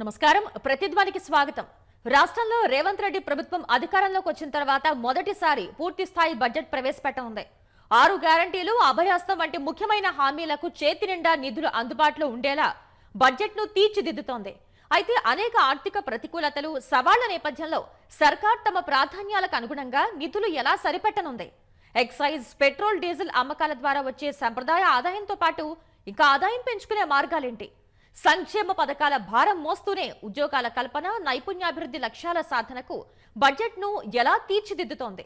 నమస్కారం. ప్రతిధ్వనికి స్వాగతం. రాష్ట్రంలో రేవంత్ రెడ్డి ప్రభుత్వం అధికారంలోకి వచ్చిన తర్వాత మొదటిసారి పూర్తి స్థాయి బడ్జెట్ ప్రవేశపెట్టనుంది. ఆరు గ్యారంటీలు అభయాస్తం వంటి ముఖ్యమైన హామీలకు చేతి నిండా నిధులు అందుబాటులో ఉండేలా బడ్జెట్ను తీర్చిదిద్దుతోంది. అయితే అనేక ఆర్థిక ప్రతికూలతలు సవాళ్ళ నేపథ్యంలో సర్కార్ తమ ప్రాధాన్యాలకు అనుగుణంగా నిధులు ఎలా సరిపెట్టనుంది? ఎక్సైజ్ పెట్రోల్ డీజిల్ అమ్మకాల ద్వారా వచ్చే సంప్రదాయ ఆదాయంతో పాటు ఇంకా ఆదాయం పెంచుకునే మార్గాలేంటి? సంక్షేమ పథకాల భారం మోస్తూనే ఉద్యోగాల కల్పన నైపుణ్యాభివృద్ధి లక్ష్యాల సాధనకు బడ్జెట్ను ఎలా తీర్చిదిద్దుతోంది?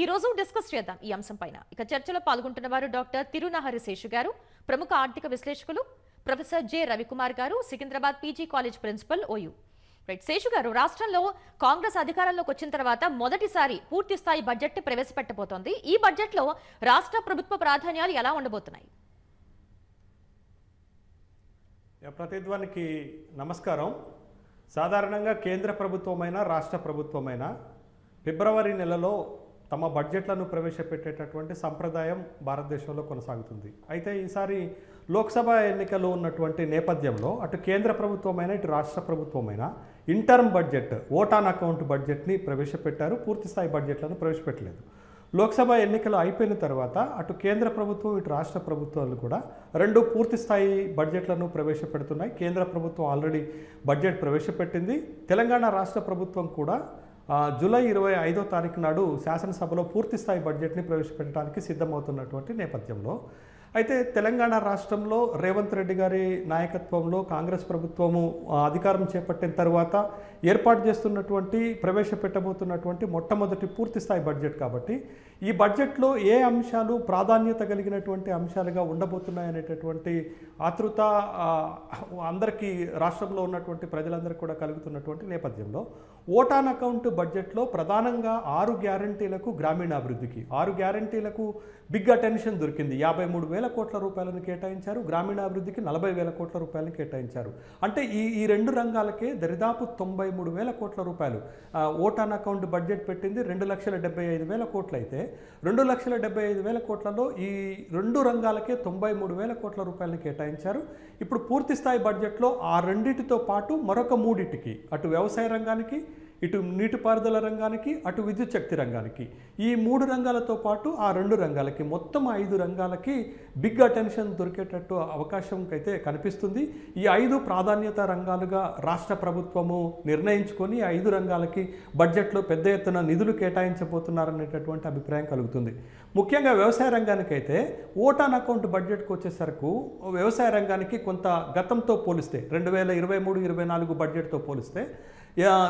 ఈ రోజు డిస్కస్ చేద్దాం ఈ అంశం పైన ఇక చర్చలో పాల్గొంటున్న వారు డాక్టర్ తిరునహరి శేషు గారు ప్రముఖ ఆర్థిక విశ్లేషకులు ప్రొఫెసర్ జె రవికుమార్ గారు Secunderabad PG college principal OU. Right Seshu గారు రాష్ట్రంలో కాంగ్రెస్ అధికారంలోకి వచ్చిన తర్వాత మొదటిసారి పూర్తి స్థాయి బడ్జెట్ ప్రవేశపెట్టబోతోంది. ఈ బడ్జెట్లో రాష్ట్ర ప్రభుత్వ ప్రాధాన్యాలు ఎలా ఉండబోతున్నాయి? ప్రతిధ్వనికి నమస్కారం. సాధారణంగా కేంద్ర ప్రభుత్వమైనా రాష్ట్ర ప్రభుత్వమైనా ఫిబ్రవరి నెలలో తమ బడ్జెట్లను ప్రవేశపెట్టేటటువంటి సంప్రదాయం భారతదేశంలో కొనసాగుతుంది. అయితే ఈసారి లోక్సభ ఎన్నికలు ఉన్నటువంటి నేపథ్యంలో అటు కేంద్ర ప్రభుత్వమైనా ఇటు రాష్ట్ర ప్రభుత్వమైన interim budget vote on account బడ్జెట్ని ప్రవేశపెట్టారు. పూర్తిస్థాయి బడ్జెట్లను ప్రవేశపెట్టలేదు. లోక్సభ ఎన్నికలు అయిపోయిన తర్వాత అటు కేంద్ర ప్రభుత్వం ఇటు రాష్ట్ర ప్రభుత్వాలు కూడా రెండు పూర్తి స్థాయి బడ్జెట్లను ప్రవేశపెడుతున్నాయి. కేంద్ర ప్రభుత్వం ఆల్రెడీ బడ్జెట్ ప్రవేశపెట్టింది. తెలంగాణ రాష్ట్ర ప్రభుత్వం కూడా జూలై ఇరవై ఐదో తారీఖు నాడు శాసనసభలో పూర్తి స్థాయి బడ్జెట్ని ప్రవేశపెట్టడానికి సిద్ధమవుతున్నటువంటి నేపథ్యంలో అయితే తెలంగాణ రాష్ట్రంలో రేవంత్ రెడ్డి గారి నాయకత్వంలో కాంగ్రెస్ ప్రభుత్వము అధికారం చేపట్టిన తర్వాత ఏర్పాటు చేస్తున్నటువంటి ప్రవేశపెట్టబోతున్నటువంటి మొట్టమొదటి పూర్తి స్థాయి బడ్జెట్ కాబట్టి ఈ బడ్జెట్లో ఏ అంశాలు ప్రాధాన్యత కలిగినటువంటి అంశాలుగా ఉండబోతున్నాయనేటటువంటి ఆతృత అందరికీ రాష్ట్రంలో ఉన్నటువంటి ప్రజలందరికీ కూడా కలుగుతున్నటువంటి నేపథ్యంలో ఓటాన్ అకౌంట్ బడ్జెట్లో ప్రధానంగా ఆరు గ్యారంటీలకు గ్రామీణాభివృద్ధికి ఆరు గ్యారంటీలకు బిగ్ అటెన్షన్ దొరికింది. యాభై మూడు వేల కోట్ల రూపాయలను కేటాయించారు. గ్రామీణాభివృద్ధికి నలభై వేల కోట్ల రూపాయలను కేటాయించారు. అంటే ఈ ఈ రెండు రంగాలకే దరిదాపు తొంభై మూడు వేల కోట్ల రూపాయలు. ఓటాన్ అకౌంట్ బడ్జెట్ పెట్టింది రెండు లక్షల డెబ్బై ఐదు వేల కోట్లు అయితే రెండు లక్షల డెబ్బై ఐదు వేల కోట్లలో ఈ రెండు రంగాలకే తొంభై మూడు వేల కోట్ల రూపాయలను కేటాయించారు. ఇప్పుడు పూర్తి స్థాయి బడ్జెట్లో ఆ రెండింటితో పాటు మరొక మూడింటికి అటు వ్యవసాయ రంగానికి ఇటు నీటిపారుదల రంగానికి అటు విద్యుత్ శక్తి రంగానికి. ఈ మూడు రంగాలతో పాటు ఆ రెండు రంగాలకి మొత్తం ఐదు రంగాలకి బిగ్ అటెన్షన్ దొరికేటట్టు అవకాశం అయితే కనిపిస్తుంది. ఈ ఐదు ప్రాధాన్యత రంగాలుగా రాష్ట్ర ప్రభుత్వము నిర్ణయించుకొని ఐదు రంగాలకి బడ్జెట్లో పెద్ద ఎత్తున నిధులు కేటాయించబోతున్నారనేటటువంటి అభిప్రాయం కలుగుతుంది. ముఖ్యంగా వ్యవసాయ రంగానికైతే ఓటాన్ అకౌంట్ బడ్జెట్కి వచ్చేసరకు వ్యవసాయ రంగానికి కొంత గతంతో పోలిస్తే రెండు వేల ఇరవై మూడు ఇరవై నాలుగు బడ్జెట్తో పోలిస్తే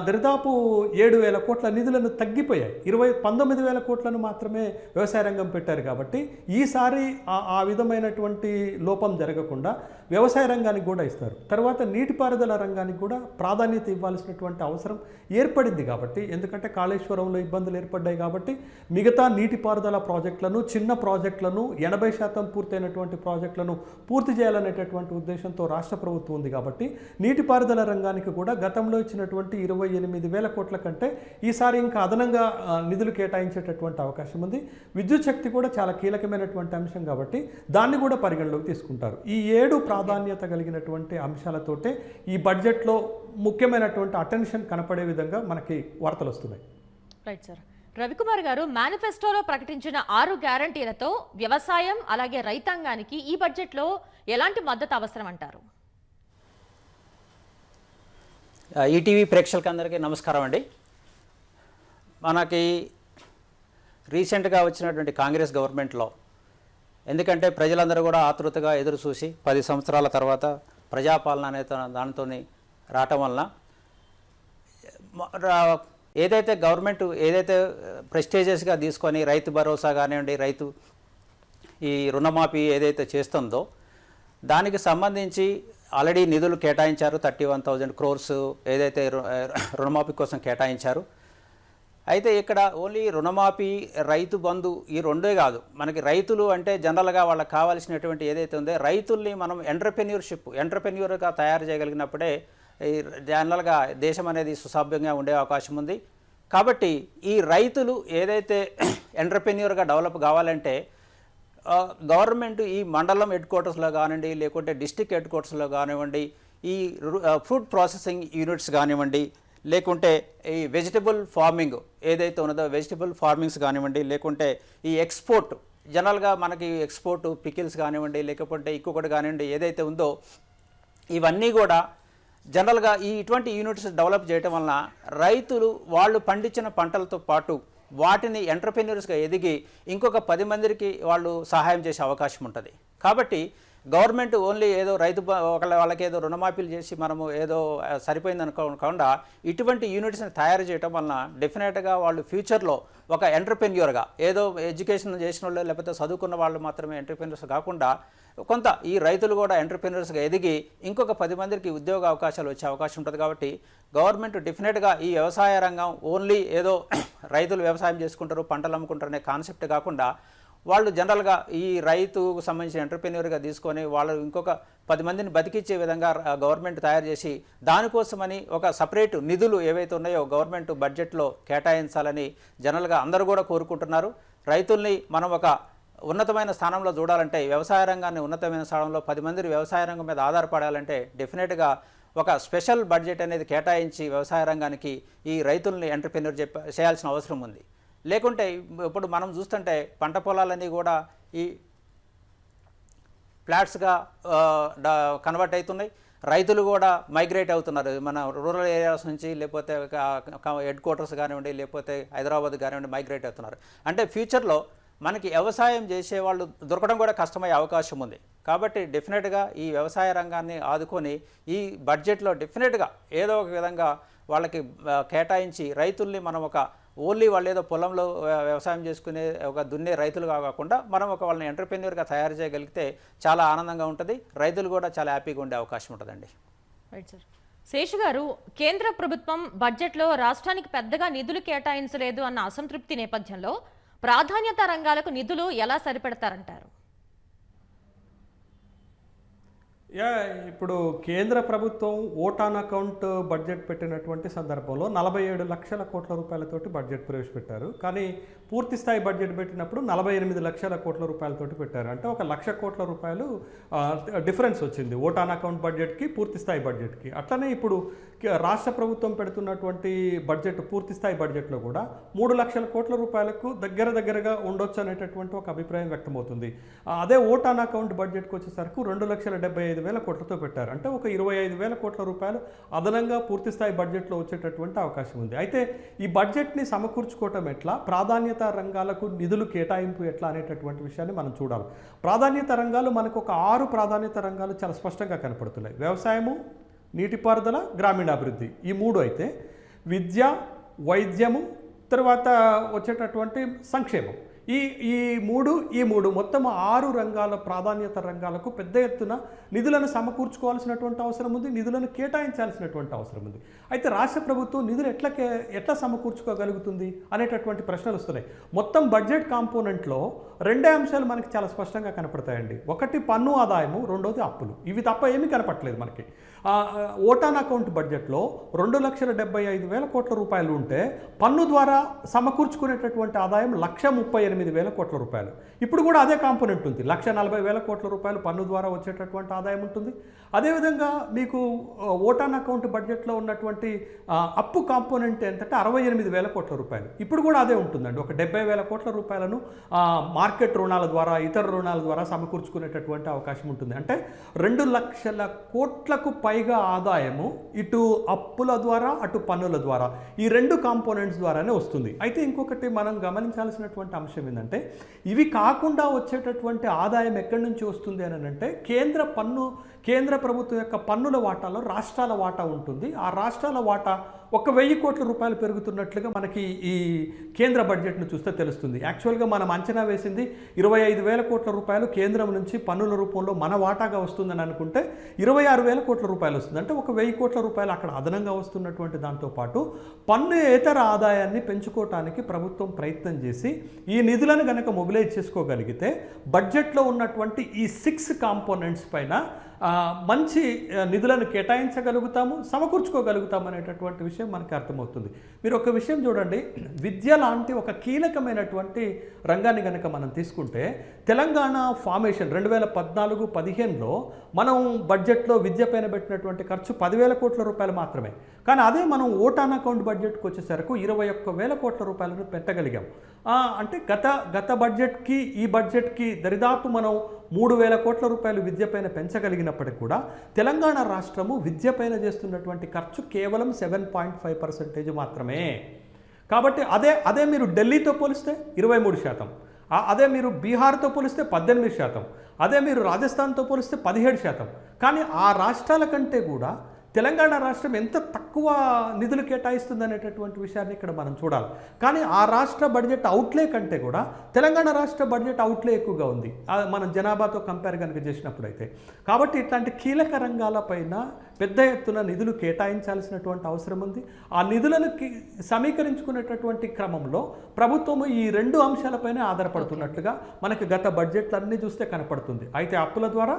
దరిదాపు ఏడు వేల కోట్ల నిధులను తగ్గిపోయాయి. ఇరవై పంతొమ్మిది వేల కోట్లను మాత్రమే వ్యవసాయ రంగం పెట్టారు కాబట్టి ఈసారి ఆ- ఆ విధమైనటువంటి లోపం జరగకుండా వ్యవసాయ రంగానికి కూడా ఇస్తారు. తర్వాత నీటిపారుదల రంగానికి కూడా ప్రాధాన్యత ఇవ్వాల్సినటువంటి అవసరం ఏర్పడింది కాబట్టి ఎందుకంటే కాళేశ్వరంలో ఇబ్బందులు ఏర్పడ్డాయి కాబట్టి మిగతా నీటిపారుదల ప్రాజెక్టులను చిన్న ప్రాజెక్టులను ఎనభై శాతం పూర్తయినటువంటి ప్రాజెక్టులను పూర్తి చేయాలనేటటువంటి ఉద్దేశంతో రాష్ట్ర ప్రభుత్వం ఉంది కాబట్టి నీటిపారుదల రంగానికి కూడా గతంలో ఇచ్చినటువంటి ఇరవై ఎనిమిది వేల కోట్ల కంటే ఈసారి ఇంకా అదనంగా నిధులు కేటాయించేటటువంటి అవకాశం ఉంది. విద్యుత్ శక్తి కూడా చాలా కీలకమైనటువంటి అంశం కాబట్టి దాన్ని కూడా పరిగణలోకి తీసుకుంటారు. ఈ ఏడు ప్రాధాన్యత కలిగినటువంటి అంశాలతోటే ఈ బడ్జెట్లో ముఖ్యమైనటువంటి అటెన్షన్ కనపడే విధంగా మనకి వార్తలు వస్తున్నాయి. రైట్ సార్ రవికుమార్ గారు మేనిఫెస్టోలో ప్రకటించిన ఆరు గ్యారంటీలతో వ్యవసాయం అలాగే రైతాంగానికి ఈ బడ్జెట్లో ఎలాంటి మద్దతు అవసరం అంటారు ఆ, ఈటీవీ ప్రేక్షకులందరికీ నమస్కారం అండి. మనకి రీసెంట్గా వచ్చినటువంటి కాంగ్రెస్ గవర్నమెంట్లో ఎందుకంటే ప్రజలందరూ కూడా ఆతృతగా ఎదురు చూసి పది సంవత్సరాల తర్వాత ప్రజాపాలన అనే దానితో దానితోని రావటం వలన ఏదైతే గవర్నమెంట్ ఏదైతే ప్రెస్టేజియస్గా తీసుకొని రైతు భరోసా కానివ్వండి రైతు ఈ రుణమాఫీ ఏదైతే చేస్తుందో దానికి సంబంధించి ఆల్రెడీ నిధులు కేటాయించారు థర్టీ వన్ థౌజండ్ క్రోర్స్ ఏదైతే రు- రుణమాఫీ కోసం కేటాయించారు. అయితే ఇక్కడ ఓన్లీ రుణమాఫీ రైతు బంధు ఈ రెండే కాదు. మనకి రైతులు అంటే జనరల్గా వాళ్ళకి కావాల్సినటువంటి ఏదైతే ఉందో రైతుల్ని మనం ఎంటర్ప్రెన్యూర్షిప్ ఎంటర్ప్రెన్యూర్గా తయారు చేయగలిగినప్పుడే ఈ జనరల్గా దేశం అనేది సుసభ్యంగా ఉండే అవకాశం ఉంది. కాబట్టి ఈ రైతులు ఏదైతే ఎంటర్ప్రెన్యూర్గా డెవలప్ కావాలంటే గవర్నమెంట్ ఈ మండలం హెడ్ క్వార్టర్స్లో కానివ్వండి లేకుంటే డిస్టిక్ హెడ్ క్వార్టర్స్లో కానివ్వండి ఈ ఫుడ్ ప్రాసెసింగ్ యూనిట్స్ కానివ్వండి లేకుంటే ఈ వెజిటబుల్ ఫార్మింగ్ ఏదైతే ఉన్నదో వెజిటబుల్ ఫార్మింగ్స్ కానివ్వండి లేకుంటే ఈ ఎక్స్పోర్ట్ జనరల్గా మనకి ఎక్స్పోర్ట్ పికిల్స్ కానివ్వండి లేకపోతే ఇంకొకటి కానివ్వండి ఏదైతే ఉందో ఇవన్నీ కూడా జనరల్గా ఈ ఇటువంటి యూనిట్స్ డెవలప్ చేయటం వలన రైతులు వాళ్ళు పండించిన పంటలతో పాటు వాటిని ఎంటర్ప్రెన్యూర్స్గా ఎదిగి ఇంకొక పది మందికి వాళ్ళు సహాయం చేసే అవకాశం ఉంటుంది. కాబట్టి గవర్నమెంట్ ఓన్లీ ఏదో రైతు ఒకళ్ళ వాళ్ళకి ఏదో రుణమాఫీలు చేసి మనము ఏదో సరిపోయింది అనుకోకుండా ఇటువంటి యూనిట్స్ని తయారు చేయడం వలన డెఫినెట్గా వాళ్ళు ఫ్యూచర్లో ఒక ఎంటర్ప్రెన్యూర్గా ఏదో ఎడ్యుకేషన్ చేసిన వాళ్ళు లేకపోతే చదువుకున్న వాళ్ళు మాత్రమే ఎంటర్ప్రెన్యూర్స్ కాకుండా కొంత ఈ రైతులు కూడా ఎంటర్ప్రెన్యూర్స్గా ఎదిగి ఇంకొక పది మందికి ఉద్యోగ అవకాశాలు వచ్చే అవకాశం ఉంటుంది కాబట్టి గవర్నమెంట్ డెఫినెట్గా ఈ వ్యవసాయ రంగం ఓన్లీ ఏదో రైతులు వ్యవసాయం చేసుకుంటారు పంటలు అమ్ముకుంటారు అనే కాన్సెప్ట్ కాకుండా వాళ్ళు జనరల్గా ఈ రైతుకు సంబంధించిన ఎంటర్ప్రెన్యూర్గా తీసుకొని వాళ్ళు ఇంకొక పది మందిని బతికించే విధంగా గవర్నమెంట్ తయారు చేసి దానికోసమని ఒక సపరేట్ నిధులు ఏవైతే ఉన్నాయో గవర్నమెంట్ బడ్జెట్లో కేటాయించాలని జనరల్గా అందరూ కూడా కోరుకుంటున్నారు. రైతుల్ని మనం ఒక ఉన్నతమైన స్థానంలో చూడాలంటే వ్యవసాయ రంగాన్ని ఉన్నతమైన స్థానంలో పది మంది వ్యవసాయ రంగం మీద ఆధారపడాలంటే డెఫినెట్గా ఒక స్పెషల్ బడ్జెట్ అనేది కేటాయించి వ్యవసాయ రంగానికి ఈ రైతుల్ని ఎంటర్ప్రెన్యూర్ చెప్ప చేయాల్సిన అవసరం ఉంది. లేకుంటే ఇప్పుడు మనం చూస్తుంటే పంట పొలాలన్నీ కూడా ఈ ఫ్లాట్స్గా కన్వర్ట్ అవుతున్నాయి రైతులు కూడా మైగ్రేట్ అవుతున్నారు. మన రూరల్ ఏరియాస్ నుంచి లేకపోతే హెడ్ క్వార్టర్స్ కానివ్వండి లేకపోతే హైదరాబాద్ కానివ్వండి మైగ్రేట్ అవుతున్నారు. అంటే ఫ్యూచర్లో మనకి వ్యవసాయం చేసే వాళ్ళు దొరకడం కూడా కష్టమయ్యే అవకాశం ఉంది. కాబట్టి డెఫినెట్గా ఈ వ్యవసాయ రంగాన్ని ఆదుకొని ఈ బడ్జెట్లో డెఫినెట్గా ఏదో ఒక విధంగా వాళ్ళకి కేటాయించి రైతుల్ని మనం ఒక ఓన్లీ వాళ్ళు ఏదో పొలంలో వ్యవసాయం చేసుకునే ఒక దున్నే రైతులుగా కాకుండా మనం ఒక వాళ్ళని ఎంటర్ప్రెన్యూర్గా తయారు చేయగలిగితే చాలా ఆనందంగా ఉంటుంది. రైతులు కూడా చాలా హ్యాపీగా ఉండే అవకాశం ఉంటుందండి. Right sir. శేషు గారు కేంద్ర ప్రభుత్వం బడ్జెట్లో రాష్ట్రానికి పెద్దగా నిధులు కేటాయించలేదు అన్న అసంతృప్తి నేపథ్యంలో ప్రాధాన్యత రంగాలకు నిధులు ఎలా సరిపెడతారంటారు? యా ఇప్పుడు కేంద్ర ప్రభుత్వం ఓటాన్ అకౌంట్ బడ్జెట్ పెట్టినటువంటి సందర్భంలో నలభై ఏడు లక్షల కోట్ల రూపాయలతోటి బడ్జెట్ ప్రవేశపెట్టారు. కానీ పూర్తి స్థాయి బడ్జెట్ పెట్టినప్పుడు నలభై ఎనిమిది లక్షల కోట్ల రూపాయలతోటి పెట్టారు. అంటే ఒక లక్ష కోట్ల రూపాయలు డిఫరెన్స్ వచ్చింది ఓటాన్ అకౌంట్ బడ్జెట్కి పూర్తి స్థాయి బడ్జెట్కి. అట్లనే ఇప్పుడు కే- రాష్ట్ర ప్రభుత్వం పెడుతున్నటువంటి బడ్జెట్ పూర్తి స్థాయి బడ్జెట్లో కూడా మూడు లక్షల కోట్ల రూపాయలకు దగ్గర దగ్గరగా ఉండొచ్చు అనేటటువంటి ఒక అభిప్రాయం వ్యక్తమవుతుంది. అదే ఓటాన్ అకౌంట్ బడ్జెట్కి వచ్చేసరికి రెండు లక్షల డెబ్బై ఐదు వేల కోట్లతో పెట్టారు. అంటే ఒక ఇరవై ఐదు వేల కోట్ల రూపాయలు అదనంగా పూర్తి స్థాయి బడ్జెట్లో వచ్చేటటువంటి అవకాశం ఉంది. అయితే ఈ బడ్జెట్ని సమకూర్చుకోవటం ఎట్లా? ప్రాధాన్యత రంగాలకు నిధులు కేటాయింపు ఎట్లా అనేటటువంటి విషయాన్ని మనం చూడాలి. ప్రాధాన్యత రంగాలు మనకు ఒక ఆరు ప్రాధాన్యత రంగాలు చాలా స్పష్టంగా కనపడుతున్నాయి. వ్యవసాయము నీటిపారుదల గ్రామీణాభివృద్ధి ఈ మూడు అయితే విద్య వైద్యము తర్వాత వచ్చేటటువంటి సంక్షేమం. ఈ ఈ మూడు ఈ మూడు మొత్తం ఆరు రంగాల ప్రాధాన్యత రంగాలకు పెద్ద ఎత్తున నిధులను సమకూర్చుకోవాల్సినటువంటి అవసరం ఉంది నిధులను కేటాయించాల్సినటువంటి అవసరం ఉంది. అయితే రాష్ట్ర ప్రభుత్వం నిధులు ఎట్లా కే ఎట్లా సమకూర్చుకోగలుగుతుంది అనేటటువంటి ప్రశ్నలు వస్తున్నాయి. మొత్తం బడ్జెట్ కాంపోనెంట్లో రెండే అంశాలు మనకి చాలా స్పష్టంగా కనపడతాయండి. ఒకటి పన్ను ఆదాయము రెండోది అప్పులు. ఇవి తప్ప ఏమీ కనపట్లేదు మనకి. ఓటాన్ అకౌంట్ బడ్జెట్లో రెండు లక్షల డెబ్బై ఐదు వేల కోట్ల రూపాయలు ఉంటే పన్ను ద్వారా సమకూర్చుకునేటటువంటి ఆదాయం లక్ష ముప్పై ఎనిమిది వేల కోట్ల రూపాయలు. ఇప్పుడు కూడా అదే కాంపోనెంట్ ఉంది. లక్ష నలభై వేల కోట్ల రూపాయలు పన్ను ద్వారా వచ్చేటటువంటి ఆదాయం ఉంటుంది. అదేవిధంగా మీకు ఓటాన్ అకౌంట్ బడ్జెట్లో ఉన్నటువంటి అప్పు కాంపోనెంట్ ఎంతంటే అరవై ఎనిమిది వేల కోట్ల రూపాయలు. ఇప్పుడు కూడా అదే ఉంటుందండి. ఒక డెబ్బై వేల కోట్ల రూపాయలను మార్కెట్ రుణాల ద్వారా ఇతర రుణాల ద్వారా సమకూర్చుకునేటటువంటి అవకాశం ఉంటుంది. అంటే రెండు లక్షల కోట్లకు పైగా ఆదాయము ఇటు అప్పుల ద్వారా అటు పన్నుల ద్వారా ఈ రెండు కాంపోనెంట్స్ ద్వారానే వస్తుంది. అయితే ఇంకొకటి మనం గమనించాల్సినటువంటి అంశం ఏంటంటే ఇవి కాకుండా వచ్చేటటువంటి ఆదాయం ఎక్కడి నుంచి వస్తుంది అని అంటే కేంద్ర పన్ను కేంద్ర ప్రభుత్వం యొక్క పన్నుల వాటాలో రాష్ట్రాల వాటా ఉంటుంది. ఆ రాష్ట్రాల వాటా ఒక వెయ్యి కోట్ల రూపాయలు పెరుగుతున్నట్లుగా మనకి ఈ కేంద్ర బడ్జెట్ను చూస్తే తెలుస్తుంది. యాక్చువల్గా మనం అంచనా వేసింది ఇరవై ఐదు వేల కోట్ల రూపాయలు కేంద్రం నుంచి పన్నుల రూపంలో మన వాటాగా వస్తుందని అనుకుంటే ఇరవై ఆరు వేల కోట్ల రూపాయలు వస్తుంది. అంటే ఒక వెయ్యి కోట్ల రూపాయలు అక్కడ అదనంగా వస్తున్నటువంటి దాంతోపాటు పన్ను ఇతర ఆదాయాన్ని పెంచుకోవటానికి ప్రభుత్వం ప్రయత్నం చేసి ఈ నిధులను కనుక మొబిలైజ్ చేసుకోగలిగితే బడ్జెట్లో ఉన్నటువంటి ఈ సిక్స్ కాంపోనెంట్స్ పైన మంచి నిధులను కేటాయించగలుగుతాము సమకూర్చుకోగలుగుతాము అనేటటువంటి విషయం మనకి అర్థమవుతుంది. మీరు ఒక విషయం చూడండి. విద్య లాంటి ఒక కీలకమైనటువంటి రంగాన్ని కనుక మనం తీసుకుంటే తెలంగాణ ఫార్మేషన్ రెండు వేల పద్నాలుగు పదిహేనులో మనం బడ్జెట్లో విద్య పైన పెట్టినటువంటి ఖర్చు పదివేల కోట్ల రూపాయలు మాత్రమే. కానీ అదే మనం ఓటాన్ అకౌంట్ బడ్జెట్కి వచ్చేసరికి ఇరవై ఒక్క వేల కోట్ల రూపాయలను పెట్టగలిగాం. అంటే గత గత బడ్జెట్కి ఈ బడ్జెట్కి దరిదాపు మనం మూడు వేల కోట్ల రూపాయలు విద్యపైన పెంచగలిగినప్పటికీ కూడా తెలంగాణ రాష్ట్రము విద్య పైన చేస్తున్నటువంటి ఖర్చు కేవలం సెవెన్ పాయింట్ ఫైవ్ పర్సెంటేజ్ మాత్రమే. కాబట్టి అదే అదే మీరు ఢిల్లీతో పోలిస్తే ఇరవై మూడు శాతం. అదే మీరు బీహార్తో పోలిస్తే పద్దెనిమిది శాతం. అదే మీరు రాజస్థాన్తో పోలిస్తే పదిహేడు శాతం. కానీ ఆ రాష్ట్రాల కంటే కూడా తెలంగాణ రాష్ట్రం ఎంత తక్కువ నిధులు కేటాయిస్తుంది అనేటటువంటి విషయాన్ని ఇక్కడ మనం చూడాలి. కానీ ఆ రాష్ట్ర బడ్జెట్ అవుట్లే కంటే కూడా తెలంగాణ రాష్ట్ర బడ్జెట్ అవుట్లే ఎక్కువగా ఉంది. మనం జనాభాతో కంపేర్ కనుక చేసినప్పుడు అయితే కాబట్టి ఇట్లాంటి కీలక రంగాలపైన పెద్ద ఎత్తున నిధులు కేటాయించాల్సినటువంటి అవసరం ఉంది. ఆ నిధులను సమీకరించుకునేటటువంటి క్రమంలో ప్రభుత్వము ఈ రెండు అంశాలపైనే ఆధారపడుతున్నట్లుగా మనకి గత బడ్జెట్లన్నీ చూస్తే కనపడుతుంది. అయితే అప్పుల ద్వారా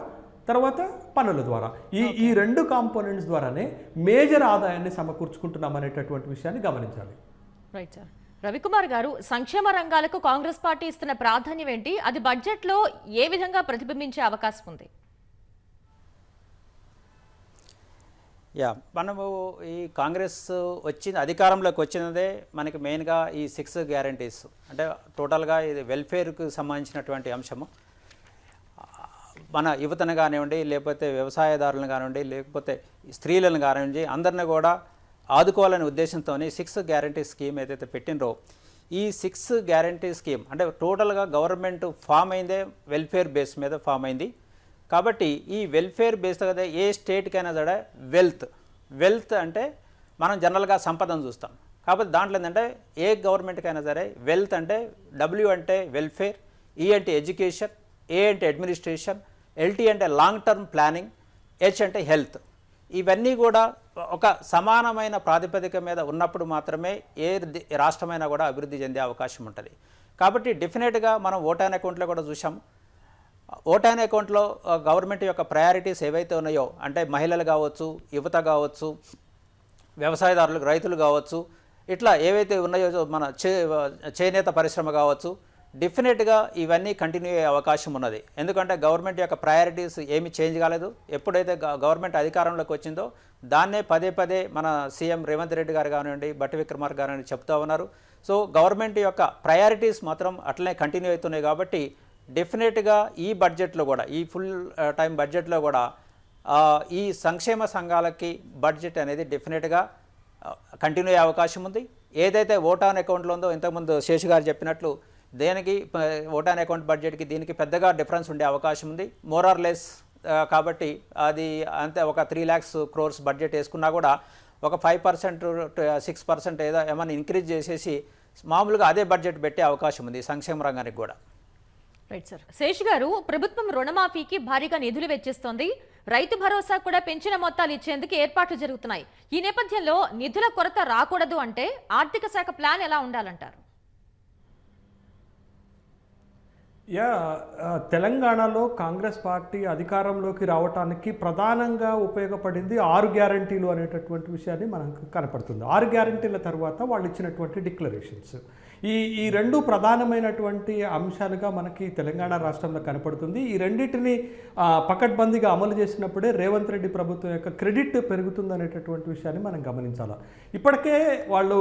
తర్వాత పన్నుల ద్వారా. ఈ ఈ రెండు కాంపోనెంట్స్ ద్వారానే మేజర్ ఆదాయాన్ని సమకూర్చుకుంటున్నాం అనేటటువంటి విషయాన్ని గమనించాలి. Right sir. రవికుమార్ గారు సంక్షేమ రంగాలకు కాంగ్రెస్ పార్టీ ఇస్తున్న ప్రాధాన్యం ఏంటి? అది బడ్జెట్లో ఏ విధంగా ప్రతిబింబించే అవకాశం ఉంది? యా మనము ఈ కాంగ్రెస్ వచ్చింది అధికారంలోకి వచ్చినదే మనకి మెయిన్గా ఈ సిక్స్ గ్యారంటీస్. అంటే టోటల్గా ఇది వెల్ఫేర్కు సంబంధించినటువంటి అంశము. మన యువతను కానివ్వండి లేకపోతే వ్యవసాయదారులను కానివ్వండి లేకపోతే స్త్రీలను కానివ్వండి అందరిని కూడా ఆదుకోవాలనే ఉద్దేశంతో సిక్స్ గ్యారంటీ స్కీమ్ ఏదైతే పెట్టినరో ఈ సిక్స్ గ్యారంటీ స్కీమ్ అంటే టోటల్గా గవర్నమెంట్ ఫామ్ అయిందే వెల్ఫేర్ బేస్ మీద ఫామ్ అయింది. కాబట్టి ఈ వెల్ఫేర్ బేస్ కదా ఏ స్టేట్కైనా సరే వెల్త్ వెల్త్ అంటే మనం జనరల్గా సంపదను చూస్తాం. కాబట్టి దాంట్లో ఏంటంటే ఏ గవర్నమెంట్కైనా సరే వెల్త్ అంటే డబ్ల్యూ అంటే వెల్ఫేర్ ఈ అంటే ఎడ్యుకేషన్ ఏ అంటే అడ్మినిస్ట్రేషన్ ఎల్టీ అంటే లాంగ్ టర్మ్ ప్లానింగ్ హెచ్ అంటే హెల్త్. ఇవన్నీ కూడా ఒక సమానమైన ప్రాతిపదిక మీద ఉన్నప్పుడు మాత్రమే ఏ రాష్ట్రమైనా కూడా అభివృద్ధి చెందే అవకాశం ఉంటుంది. కాబట్టి డెఫినెట్గా మనం ఓటాన్ అకౌంట్లో కూడా చూసాం ఓటాన్ అకౌంట్లో గవర్నమెంట్ యొక్క ప్రయారిటీస్ ఏవైతే ఉన్నాయో అంటే మహిళలు కావచ్చు యువత కావచ్చు వ్యవసాయదారులు రైతులు కావచ్చు ఇట్లా ఏవైతే ఉన్నాయో మన చే చేనేత పరిశ్రమ కావచ్చు డెఫినెట్గా ఇవన్నీ కంటిన్యూ అయ్యే అవకాశం ఉన్నది. ఎందుకంటే గవర్నమెంట్ యొక్క ప్రయారిటీస్ ఏమి చేంజ్ కాలేదు. ఎప్పుడైతే గ- గవర్నమెంట్ అధికారంలోకి వచ్చిందో దాన్నే పదే పదే మన సీఎం రేవంత్ రెడ్డి గారు కానివ్వండి బట్టి విక్రమార్ గారు చెప్తా ఉన్నారు. సో గవర్నమెంట్ యొక్క ప్రయారిటీస్ మాత్రం అట్లనే కంటిన్యూ అవుతున్నాయి కాబట్టి డెఫినెట్గా ఈ బడ్జెట్లో కూడా ఈ ఫుల్ టైం బడ్జెట్లో కూడా ఈ సంక్షేమ సంఘాలకి బడ్జెట్ అనేది డెఫినెట్గా కంటిన్యూ అయ్యే అవకాశం ఉంది. ఏదైతే ఓటాన్ అకౌంట్లో ఉందో ఇంతకుముందు శేషు గారు చెప్పినట్లు దేనికి ఓటాన్ అకౌంట్ బడ్జెట్కి దీనికి పెద్దగా డిఫరెన్స్ ఉండే అవకాశం ఉంది. మోర్ లెస్ కాబట్టి అది అంతే ఒక త్రీ ల్యాక్స్ క్రోర్స్ బడ్జెట్ వేసుకున్నా కూడా ఒక ఫైవ్ పర్సెంట్ సిక్స్ పర్సెంట్ ఏదో ఏమైనా ఇంక్రీజ్ చేసేసి మామూలుగా అదే బడ్జెట్ పెట్టే అవకాశం ఉంది సంక్షేమ రంగానికి కూడా. Right sir. శేష్ గారు ప్రభుత్వం రుణమాఫీకి భారీగా నిధులు వెచ్చిస్తోంది. రైతు భరోసా కూడా పెంచిన మొత్తాలు ఇచ్చేందుకు ఏర్పాట్లు జరుగుతున్నాయి. ఈ నేపథ్యంలో నిధుల కొరత రాకూడదు అంటే ఆర్థిక శాఖ ప్లాన్ ఎలా ఉండాలంటారు? యా తెలంగాణలో కాంగ్రెస్ పార్టీ అధికారంలోకి రావటానికి ప్రధానంగా ఉపయోగపడింది ఆరు గ్యారంటీలు అనేటటువంటి విషయాన్ని మనకు కనపడుతుంది. ఆరు గ్యారంటీల తర్వాత వాళ్ళు ఇచ్చినటువంటి డిక్లరేషన్స్. ఈ ఈ రెండు ప్రధానమైనటువంటి అంశాలుగా మనకి తెలంగాణ రాష్ట్రంలో కనపడుతుంది. ఈ రెండింటిని పకడ్బందీగా అమలు చేసినప్పుడే రేవంత్ రెడ్డి ప్రభుత్వం యొక్క క్రెడిట్ పెరుగుతుంది అనేటటువంటి విషయాన్ని మనం గమనించాలి. ఇప్పటికే వాళ్ళు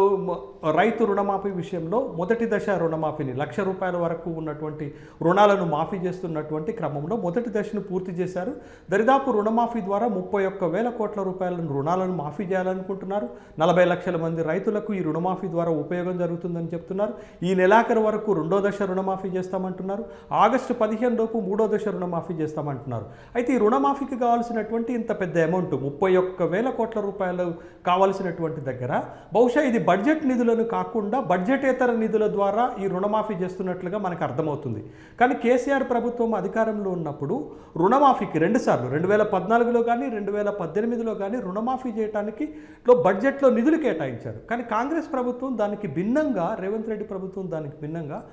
రైతు రుణమాఫీ విషయంలో మొదటి దశ రుణమాఫీని లక్ష రూపాయల వరకు ఉన్నటువంటి రుణాలను మాఫీ చేస్తున్నటువంటి క్రమంలో మొదటి దశను పూర్తి చేశారు. దరిదాపు రుణమాఫీ ద్వారా ముప్పై ఒక్క వేల కోట్ల రూపాయలను రుణాలను మాఫీ చేయాలనుకుంటున్నారు. నలభై లక్షల మంది రైతులకు ఈ రుణమాఫీ ద్వారా ఉపయోగం జరుగుతుందని చెప్తున్నారు. ఈ నెలాఖరు వరకు రెండో దశ రుణమాఫీ చేస్తామంటున్నారు. ఆగస్టు పదిహేను లోపు మూడో దశ రుణమాఫీ చేస్తామంటున్నారు. అయితే ఈ రుణమాఫీకి కావాల్సినటువంటి ఇంత పెద్ద అమౌంట్ ముప్పై ఒక్క వేల కోట్ల రూపాయలు కావాల్సినటువంటి దగ్గర బహుశా ఇది బడ్జెట్ నిధులను కాకుండా బడ్జెటేతర నిధుల ద్వారా ఈ రుణమాఫీ చేస్తున్నట్లుగా మనకు అర్థమవుతుంది. కానీ కేసీఆర్ ప్రభుత్వం అధికారంలో ఉన్నప్పుడు రుణమాఫీకి రెండుసార్లు రెండు వేల పద్నాలుగులో కానీ రెండు వేల పద్దెనిమిదిలో కానీ రుణమాఫీ చేయడానికి లో బడ్జెట్లో నిధులు కేటాయించారు. కానీ కాంగ్రెస్ ప్రభుత్వం దానికి భిన్నంగా రేవంత్ రెడ్డి ప్రభుత్వం దానికి భిన్నంగా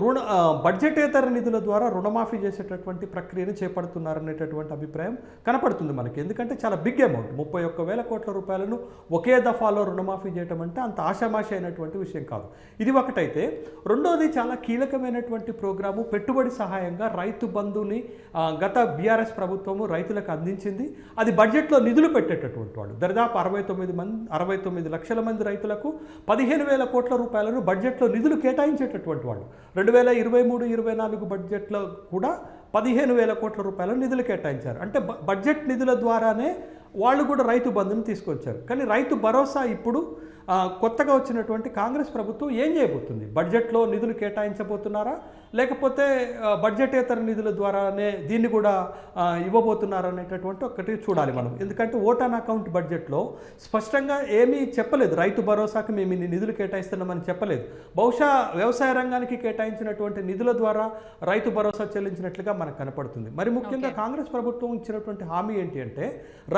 రుణ బడ్జెటేతర నిధుల ద్వారా రుణమాఫీ చేసేటటువంటి ప్రక్రియను చేపడుతున్నారనేటటువంటి అభిప్రాయం కనపడుతుంది మనకి. ఎందుకంటే చాలా బిగ్ అమౌంట్. ముప్పై ఒక్క వేల కోట్ల రూపాయలను ఒకే దఫాలో రుణమాఫీ చేయటం అంటే అంత ఆషామాషి అయినటువంటి విషయం కాదు. ఇది ఒకటైతే రెండోది చాలా కీలకమైనటువంటి ప్రోగ్రాము పెట్టుబడి సహాయంగా రైతు బంధుని గత బీఆర్ఎస్ ప్రభుత్వము రైతులకు అందించింది. అది బడ్జెట్లో నిధులు పెట్టేటటువంటి వాళ్ళు. దరిదాపు అరవై తొమ్మిది మంది అరవై తొమ్మిది లక్షల మంది రైతులకు పదిహేను వేల కోట్ల రూపాయలను బడ్జెట్లో నిధులు కేటాయించేటటువంటి వాళ్ళు. రెండు వేల ఇరవై మూడు ఇరవై నాలుగు బడ్జెట్లో కూడా పదిహేను వేల కోట్ల రూపాయల నిధులు కేటాయించారు. అంటే బ- బడ్జెట్ నిధుల ద్వారానే వాళ్ళు కూడా రైతు బంధుని తీసుకొచ్చారు. కానీ రైతు భరోసా ఇప్పుడు కొత్తగా వచ్చినటువంటి కాంగ్రెస్ ప్రభుత్వం ఏం చేయబోతుంది? బడ్జెట్లో నిధులు కేటాయించబోతున్నారా? లేకపోతే బడ్జెటేతర నిధుల ద్వారానే దీన్ని కూడా ఇవ్వబోతున్నారా అనేటటువంటి ఒకటి చూడాలి మనం. ఎందుకంటే ఓటాన్ అకౌంట్ బడ్జెట్లో స్పష్టంగా ఏమీ చెప్పలేదు. రైతు భరోసాకి మేము ఇన్ని నిధులు కేటాయిస్తున్నామని చెప్పలేదు. బహుశా వ్యవసాయ రంగానికి కేటాయించినటువంటి నిధుల ద్వారా రైతు భరోసా చెల్లించినట్లుగా మనకు కనపడుతుంది. మరి ముఖ్యంగా కాంగ్రెస్ ప్రభుత్వం ఇచ్చినటువంటి హామీ ఏంటి అంటే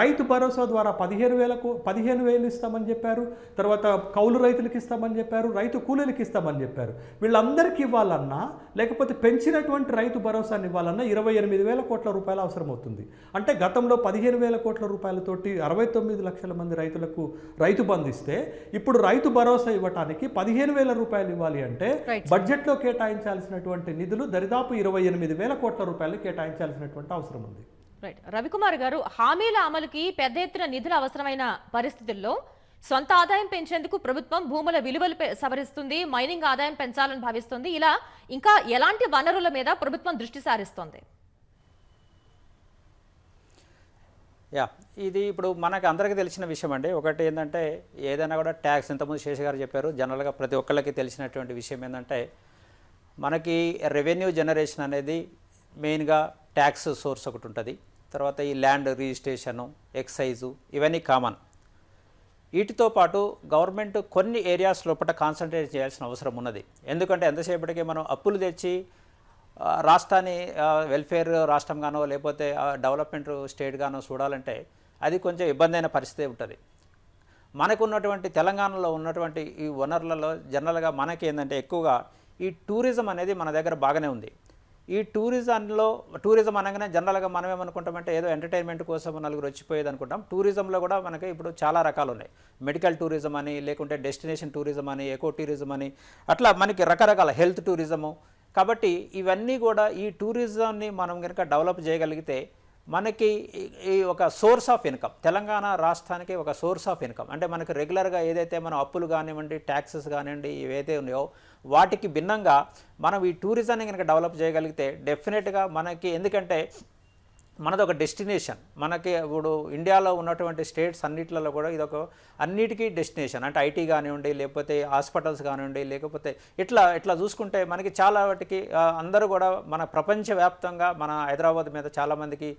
రైతు భరోసా ద్వారా పదిహేను వేలకు పదిహేను వేలు ఇస్తామని చెప్పారు. తర్వాత కౌలు రైతులకు ఇస్తామని చెప్పారు రైతు కూలీలకు ఇస్తామని చెప్పారు. వీళ్ళందరికీ ఇవ్వాలన్నా లేకపోతే పెంచినటువంటి రైతు భరోసాని ఇవ్వాలన్నా ఇరవై ఎనిమిది వేల కోట్ల రూపాయలు అవసరం అవుతుంది అంటే గతంలో పదిహేను వేల కోట్ల రూపాయలతోటి అరవై తొమ్మిది లక్షల మంది రైతులకు రైతు బంధు ఇస్తే ఇప్పుడు రైతు భరోసా ఇవ్వటానికి పదిహేను వేల రూపాయలు ఇవ్వాలి అంటే. బడ్జెట్లో కేటాయించాల్సినటువంటి నిధులు దరిదాపు ఇరవై ఎనిమిది వేల కోట్ల రూపాయలు కేటాయించాల్సినటువంటి అవసరం ఉంది. రైట్ రవికుమార్ గారు హామీల అమలుకి పెద్ద ఎత్తున నిధులు అవసరమైన పరిస్థితుల్లో సొంత ఆదాయం పెంచేందుకు ప్రభుత్వం భూముల విలువలు పె- సవరిస్తుంది మైనింగ్ ఆదాయం పెంచాలని భావిస్తుంది. ఇలా ఇంకా ఎలాంటి వనరుల మీద ప్రభుత్వం దృష్టి సారిస్తోంది? యా ఇది ఇప్పుడు మనకు అందరికీ తెలిసిన విషయం అండి ఒకటి ఏంటంటే ఏదైనా కూడా ట్యాక్స్ ఇంతకుముందు శేష గారు చెప్పారు. జనరల్గా ప్రతి ఒక్కళ్ళకి తెలిసినటువంటి విషయం ఏంటంటే మనకి రెవెన్యూ జనరేషన్ అనేది మెయిన్గా ట్యాక్స్ సోర్స్ ఒకటి ఉంటుంది. తర్వాత ఈ ల్యాండ్ రిజిస్ట్రేషను ఎక్సైజు ఇవన్నీ కామన్. వీటితో పాటు గవర్నమెంట్ కొన్ని ఏరియాస్ లోపల కాన్సన్ట్రేట్ చేయాల్సిన అవసరం ఉన్నది. ఎందుకంటే ఎంతసేపటికి మనం అప్పులు తెచ్చి రాష్ట్రాన్ని వెల్ఫేర్ రాష్ట్రంగానో లేకపోతే డెవలప్మెంట్ స్టేట్గానో చూడాలంటే అది కొంచెం ఇబ్బంది అయిన పరిస్థితి ఉంటుంది. మనకున్నటువంటి తెలంగాణలో ఉన్నటువంటి ఈ వనరులలో జనరల్గా మనకి ఏంటంటే ఎక్కువగా ఈ టూరిజం అనేది మన దగ్గర బాగానే ఉంది. ఈ టూరిజంలో టూరిజం అనగానే జనరల్గా మనం ఏమనుకుంటామంటే ఏదో ఎంటర్టైన్మెంట్ కోసం నలుగురు వచ్చిపోయేది అనుకుంటాం. టూరిజంలో కూడా మనకి ఇప్పుడు చాలా రకాలు ఉన్నాయి. మెడికల్ టూరిజం అని లేకుంటే డెస్టినేషన్ టూరిజం అని ఎకో టూరిజం అని అట్లా మనకి రకరకాల హెల్త్ టూరిజము. కాబట్టి ఇవన్నీ కూడా ఈ టూరిజంని మనం కనుక డెవలప్ చేయగలిగితే మనకి ఈ- ఒక సోర్స్ ఆఫ్ ఇన్కమ్ తెలంగాణ రాష్ట్రానికి ఒక సోర్స్ ఆఫ్ ఇన్కమ్. అంటే మనకి రెగ్యులర్గా ఏదైతే మనం అప్పులు కానివ్వండి ట్యాక్సెస్ కానివ్వండి ఏవైతే ఉన్నాయో వాటికి భిన్నంగా మనం ఈ టూరిజాన్ని కనుక డెవలప్ చేయగలిగితే డెఫినెట్గా మనకి ఎందుకంటే మనది ఒక డెస్టినేషన్. మనకి ఇప్పుడు ఇండియాలో ఉన్నటువంటి స్టేట్స్ అన్నిట్లలో కూడా ఇదొక అన్నిటికీ డెస్టినేషన్. అంటే ఐటీ కానివ్వండి లేకపోతే హాస్పిటల్స్ కానివ్వండి లేకపోతే ఇట్లా ఇట్లా చూసుకుంటే మనకి చాలా వాటికి అందరూ కూడా మన ప్రపంచవ్యాప్తంగా మన హైదరాబాద్ మీద చాలామందికి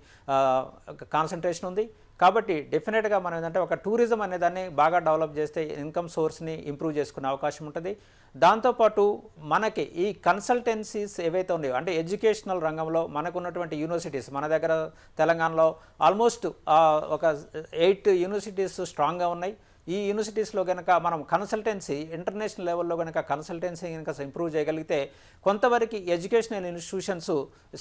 కాన్సన్ట్రేషన్ ఉంది. కాబట్టి డెఫినెట్గా మనం ఏంటంటే ఒక టూరిజం అనే దాన్ని బాగా డెవలప్ చేస్తే ఇన్కమ్ సోర్స్ని ఇంప్రూవ్ చేసుకునే అవకాశం ఉంటుంది. దాంతోపాటు మనకి ఈ కన్సల్టెన్సీస్ ఏవైతే ఉన్నాయో అంటే ఎడ్యుకేషనల్ రంగంలో మనకున్నటువంటి యూనివర్సిటీస్ మన దగ్గర తెలంగాణలో ఆల్మోస్ట్ ఒక ఎయిట్ యూనివర్సిటీస్ స్ట్రాంగ్గా ఉన్నాయి. ఈ యూనివర్సిటీస్లో కనుక మనం కన్సల్టెన్సీ ఇంటర్నేషనల్ లెవెల్లో కనుక కన్సల్టెన్సీ కనుక ఇంప్రూవ్ చేయగలిగితే కొంతవరకు ఎడ్యుకేషనల్ ఇన్స్టిట్యూషన్స్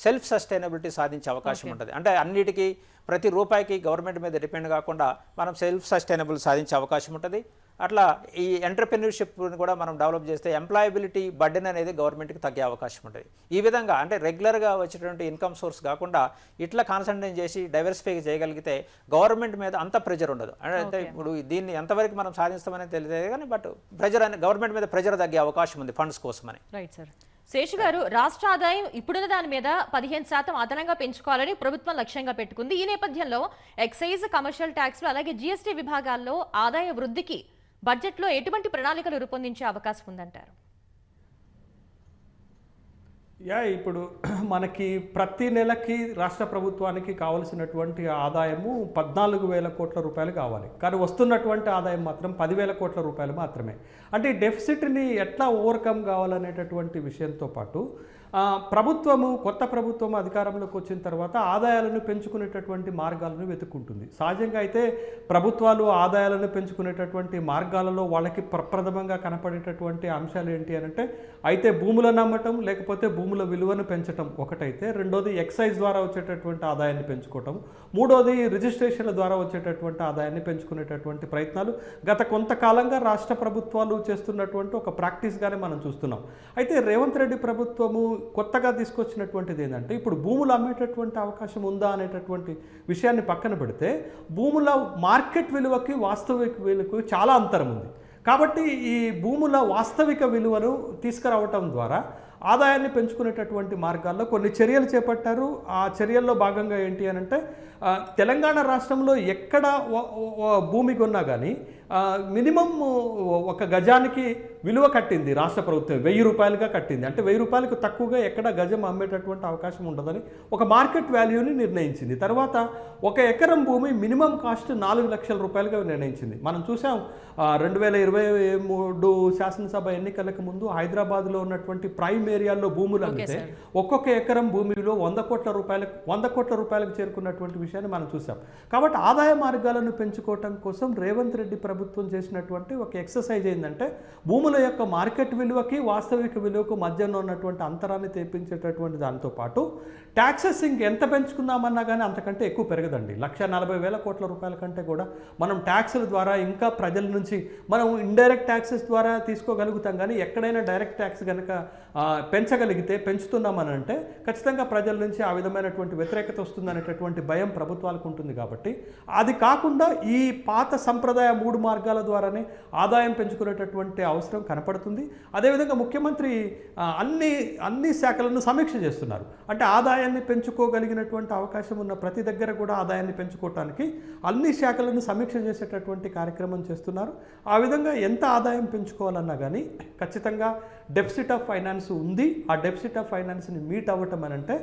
సెల్ఫ్ సస్టైనబిలిటీ సాధించే అవకాశం ఉంటుంది. అంటే అన్నిటికీ ప్రతి రూపాయికి గవర్నమెంట్ మీద డిపెండ్ కాకుండా మనం సెల్ఫ్ సస్టైనబుల్ సాధించే అవకాశం ఉంటుంది. అట్లా ఈ ఎంటర్ప్రెన్యూర్షిప్ని కూడా మనం డెవలప్ చేస్తే ఎంప్లాయబిలిటీ బర్డెన్ అనేది గవర్నమెంట్కి తగ్గే అవకాశం ఉంటుంది. ఈ విధంగా అంటే రెగ్యులర్గా వచ్చేటువంటి ఇన్కమ్ సోర్స్ కాకుండా ఇట్లా కాన్సన్ట్రేట్ చేసి డైవర్సిఫై చేయగలిగితే గవర్నమెంట్ మీద అంత ప్రెజర్ ఉండదు. అంటే ఇప్పుడు దీన్ని ఎంతవరకు మనం సాధిస్తామని తెలియదు కానీ బట్ ప్రెజర్ అని గవర్నమెంట్ మీద ప్రెజర్ తగ్గే అవకాశం ఉంది ఫండ్స్ కోసమని. రైట్ సార్ శేషు గారు రాష్ట్ర ఆదాయం ఇప్పుడున్న దాని మీద పదిహేను శాతం అదనంగా పెంచుకోవాలని ప్రభుత్వం లక్ష్యంగా పెట్టుకుంది. ఈ నేపథ్యంలో ఎక్సైజ్ కమర్షియల్ ట్యాక్స్లు అలాగే జీఎస్టీ విభాగాల్లో ఆదాయ వృద్ధికి బడ్జెట్లో ఎటువంటి ప్రణాళికలు రూపొందించే అవకాశం ఉందంటారు? యా ఇప్పుడు మనకి ప్రతి నెలకి రాష్ట్ర ప్రభుత్వానికి కావలసినటువంటి ఆదాయము పద్నాలుగు వేల కోట్ల రూపాయలు కావాలి. కానీ వస్తున్నటువంటి ఆదాయం మాత్రం పదివేల కోట్ల రూపాయలు మాత్రమే. అంటే డెఫిసిట్ని ఎట్లా ఓవర్కమ్ కావాలనేటటువంటి విషయంతో పాటు ప్రభుత్వము కొత్త ప్రభుత్వం అధికారంలోకి వచ్చిన తర్వాత ఆదాయాలను పెంచుకునేటటువంటి మార్గాలను వెతుక్కుంటుంది. సహజంగా అయితే ప్రభుత్వాలు ఆదాయాలను పెంచుకునేటటువంటి మార్గాలలో వాళ్ళకి ప్రప్రథమంగా కనపడేటటువంటి అంశాలు ఏంటి అని అంటే అయితే భూములను అమ్మటం లేకపోతే భూముల విలువను పెంచటం ఒకటైతే రెండోది ఎక్సైజ్ ద్వారా వచ్చేటటువంటి ఆదాయాన్ని పెంచుకోవటం మూడోది రిజిస్ట్రేషన్ల ద్వారా వచ్చేటటువంటి ఆదాయాన్ని పెంచుకునేటటువంటి ప్రయత్నాలు. గత కొంతకాలంగా రాష్ట్ర ప్రభుత్వాలు చేస్తున్నటువంటి ఒక ప్రాక్టీస్గానే మనం చూస్తున్నాం. అయితే రేవంత్ రెడ్డి ప్రభుత్వము కొత్తగా తీసుకొచ్చినటువంటిది ఏంటంటే ఇప్పుడు భూములు అమ్మేటటువంటి అవకాశం ఉందా అనేటటువంటి విషయాన్ని పక్కన పెడితే భూముల మార్కెట్ విలువకి వాస్తవిక విలువకు చాలా అంతరం ఉంది. కాబట్టి ఈ భూముల వాస్తవిక విలువను తీసుకురావటం ద్వారా ఆదాయాన్ని పెంచుకునేటటువంటి మార్గాల్లో కొన్ని చర్యలు చేపట్టారు. ఆ చర్యల్లో భాగంగా ఏంటి అని అంటే తెలంగాణ రాష్ట్రంలో ఎక్కడ భూమి కొన్నా కానీ మినిమం ఒక గజానికి విలువ కట్టింది రాష్ట్ర ప్రభుత్వం. వెయ్యి రూపాయలుగా కట్టింది. అంటే వెయ్యి రూపాయలకు తక్కువగా ఎక్కడ గజం అమ్మేటటువంటి అవకాశం ఉండదని ఒక మార్కెట్ వాల్యూని నిర్ణయించింది. తర్వాత ఒక ఎకరం భూమి మినిమం కాస్ట్ నాలుగు లక్షల రూపాయలుగా నిర్ణయించింది. మనం చూసాం రెండు వేల ఇరవై మూడు శాసనసభ ఎన్నికలకు ముందు హైదరాబాద్లో ఉన్నటువంటి ప్రైమ్ ఏరియాల్లో భూములు అమ్మితే ఒక్కొక్క ఎకరం భూమిలో వంద కోట్ల రూపాయలకు వంద కోట్ల రూపాయలకు చేరుకున్నటువంటి విషయాన్ని మనం చూసాం. కాబట్టి ఆదాయ మార్గాలను పెంచుకోవటం కోసం రేవంత్ రెడ్డి ప్రభుత్వం చేసినటువంటి ఒక ఎక్సర్సైజ్ ఏంటంటే భూముల యొక్క మార్కెట్ విలువకి వాస్తవిక విలువకు మధ్యలో ఉన్నటువంటి అంతరాన్ని తెప్పించేటటువంటి దానితో పాటు ట్యాక్సెస్ ఇంక ఎంత పెంచుకుందామన్నా కానీ అంతకంటే ఎక్కువ పెరగదండి. లక్ష నలభై వేల కోట్ల రూపాయల కంటే కూడా మనం ట్యాక్సుల ద్వారా ఇంకా ప్రజల నుంచి మనం ఇండైరెక్ట్ ట్యాక్సెస్ ద్వారా తీసుకోగలుగుతాం. కానీ ఎక్కడైనా డైరెక్ట్ ట్యాక్స్ కనుక పెంచగలిగితే పెంచుతున్నామని అంటే ఖచ్చితంగా ప్రజల నుంచి ఆ విధమైనటువంటి వ్యతిరేకత వస్తుందనేటటువంటి భయం ప్రభుత్వాలకు ఉంటుంది కాబట్టి అది కాకుండా ఈ పాత సంప్రదాయ మూడు మార్గాల ద్వారానే ఆదాయం పెంచుకునేటటువంటి అవసరం కనపడుతుంది. అదేవిధంగా ముఖ్యమంత్రి అన్ని అన్ని శాఖలను సమీక్ష చేస్తున్నారు. అంటే ఆదాయాన్ని పెంచుకోగలిగినటువంటి అవకాశం ఉన్న ప్రతి దగ్గర కూడా ఆదాయాన్ని పెంచుకోవటానికి అన్ని శాఖలను సమీక్ష చేసేటటువంటి కార్యక్రమం చేస్తున్నారు. ఆ విధంగా ఎంత ఆదాయం పెంచుకోవాలన్నా కానీ ఖచ్చితంగా డెఫిసిట్ ఆఫ్ ఫైనాన్స్ ఉంది. ఆ డెఫిసిట్ ఆఫ్ ఫైనాన్స్ని మీట్ అవ్వటం అని అంటే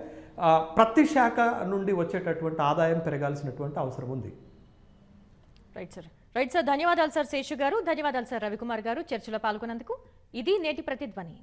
ప్రతి శాఖ నుండి వచ్చేటటువంటి ఆదాయం పెరగాల్సినటువంటి అవసరం ఉంది. రైట్ సార్ రైట్ సార్ ధన్యవాదాలు సార్ శేషు గారు. ధన్యవాదాలు సార్ రవికుమార్ గారు. చర్చలో పాల్గొన్నందుకు. ఇది నేటి ప్రతిధ్వని.